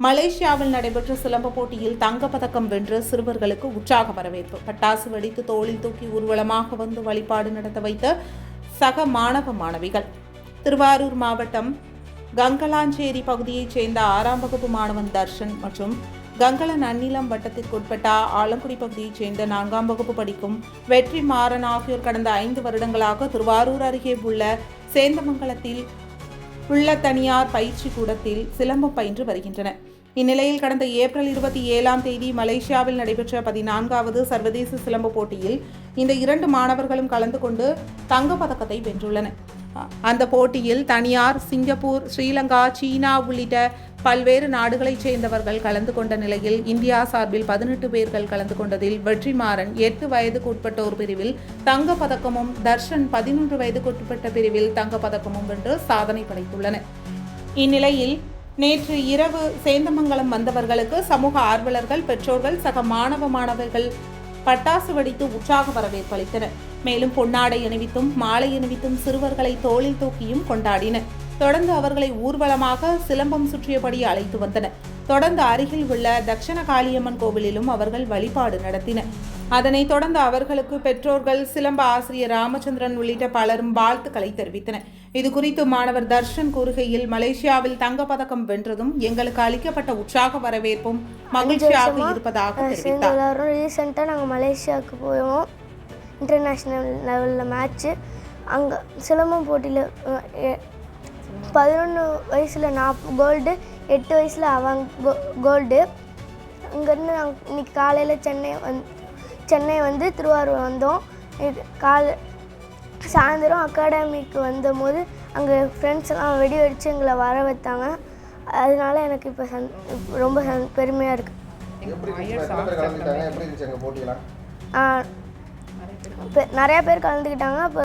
மலேசியாவில் நடைபெற்ற சிலம்ப போட்டியில் தங்கப்பதக்கம் வென்ற சிறுவர்களுக்கு உற்சாக வரவேற்பு. பட்டாசு வெடித்து தோளில் தூக்கி ஊர்வலமாக வந்து வழிபாடு நடத்த வைத்த சக மாணவ மாணவிகள். திருவாரூர் மாவட்டம் கங்கலாஞ்சேரி பகுதியைச் சேர்ந்த ஆறாம் வகுப்பு மாணவன் தர்ஷன் மற்றும் கங்கலன் அந்நிலம் வட்டத்திற்குட்பட்ட ஆலங்குடி பகுதியைச் சேர்ந்த நான்காம் வகுப்பு படிக்கும் வெற்றி மாறன் ஆகியோர் கடந்த ஐந்து வருடங்களாக திருவாரூர் அருகே உள்ள சேந்தமங்கலத்தில் உள்ள தனியார் பயிற்சி கூடத்தில் சிலம்பம் பயின்று வருகின்றனர் இந்நிலையில் கடந்த ஏப்ரல் இருபத்தி ஏழாம் தேதி மலேசியாவில் நடைபெற்ற பதினான்காவது சர்வதேச சிலம்ப போட்டியில் இந்த இரண்டு மாணவர்களும் கலந்து கொண்டு தங்கப்பதக்கத்தை வென்றுள்ளனர். அந்த போட்டியில் தனியார் சிங்கப்பூர் ஸ்ரீலங்கா சீனா உள்ளிட்ட பல்வேறு நாடுகளைச் சேர்ந்தவர்கள் கலந்து கொண்ட நிலையில் இந்தியா சார்பில் பதினெட்டு பேர்கள் கலந்து கொண்டதில் வெற்றிமாறன் எட்டு வயதுக்குட்பட்டோர் பிரிவில் தங்கப்பதக்கமும் தர்ஷன் பதினொன்று வயதுக்கு உட்பட்ட பிரிவில் தங்கப்பதக்கமும் வென்று சாதனை படைத்துள்ளனர் இந்நிலையில் நேற்று இரவு சேந்தமங்கலம் வந்தவர்களுக்கு சமூக ஆர்வலர்கள் பெற்றோர்கள் சக மாணவ மாணவர்கள் பட்டாசு வெடித்து உற்சாக வரவேற்பு அளித்தனர். மேலும் பொன்னாடை அணிவித்தும் மாலை அணிவித்தும் சிறுவர்களை தோளில் தூக்கியும் கொண்டாடினர் தொடர்ந்து அவர்களை ஊர்வலமாக சிலம்பம் சுற்றியபடி அழைத்து வந்தனர் தொடர்ந்து அருகில் உள்ள தட்சண காளியம்மன் கோவிலிலும் அவர்கள் வழிபாடு நடத்தினர் அதனைத் தொடர்ந்து அவர்களுக்கு பெற்றோர்கள் சிலம்ப ஆசிரியர் ராமச்சந்திரன் உள்ளிட்ட பலரும் வாழ்த்துக்களை தெரிவித்தனர். இது குறித்து மாணவர் தர்ஷன் கூறுகையில் மலேசியாவில் தங்கப்பதக்கம் வென்றதும் எங்களுக்கு அளிக்கப்பட்ட உற்சாக வரவேற்பும் மகிழ்ச்சியாக இருப்பதாக தெரிவித்தார். ரீசெண்டாக நாங்கள் மலேசியாவுக்கு போவோம் இன்டர்நேஷ்னல் லெவலில் மேட்ச்சு அங்கே சிலம்பம் போட்டியில் பதினொன்று வயசில் நான் கோல்டு எட்டு வயசில் அவன் கோ கோல்டு அங்கேருந்து நாங்கள் இன்னைக்கு காலையில் சென்னை வந் சென்னை வந்து திருவாரூர் வந்தோம். இது காலை சாயந்தரம் அகாடமிக்கு வந்தபோது அங்கே ஃப்ரெண்ட்ஸ் எல்லாம் வெடி வெடித்து எங்களை வர வைத்தாங்க. அதனால எனக்கு இப்போ சந் ரொம்ப சந் பெருமையாக இருக்குது இப்போ பேர் நிறையா பேர் கலந்துக்கிட்டாங்க இப்போ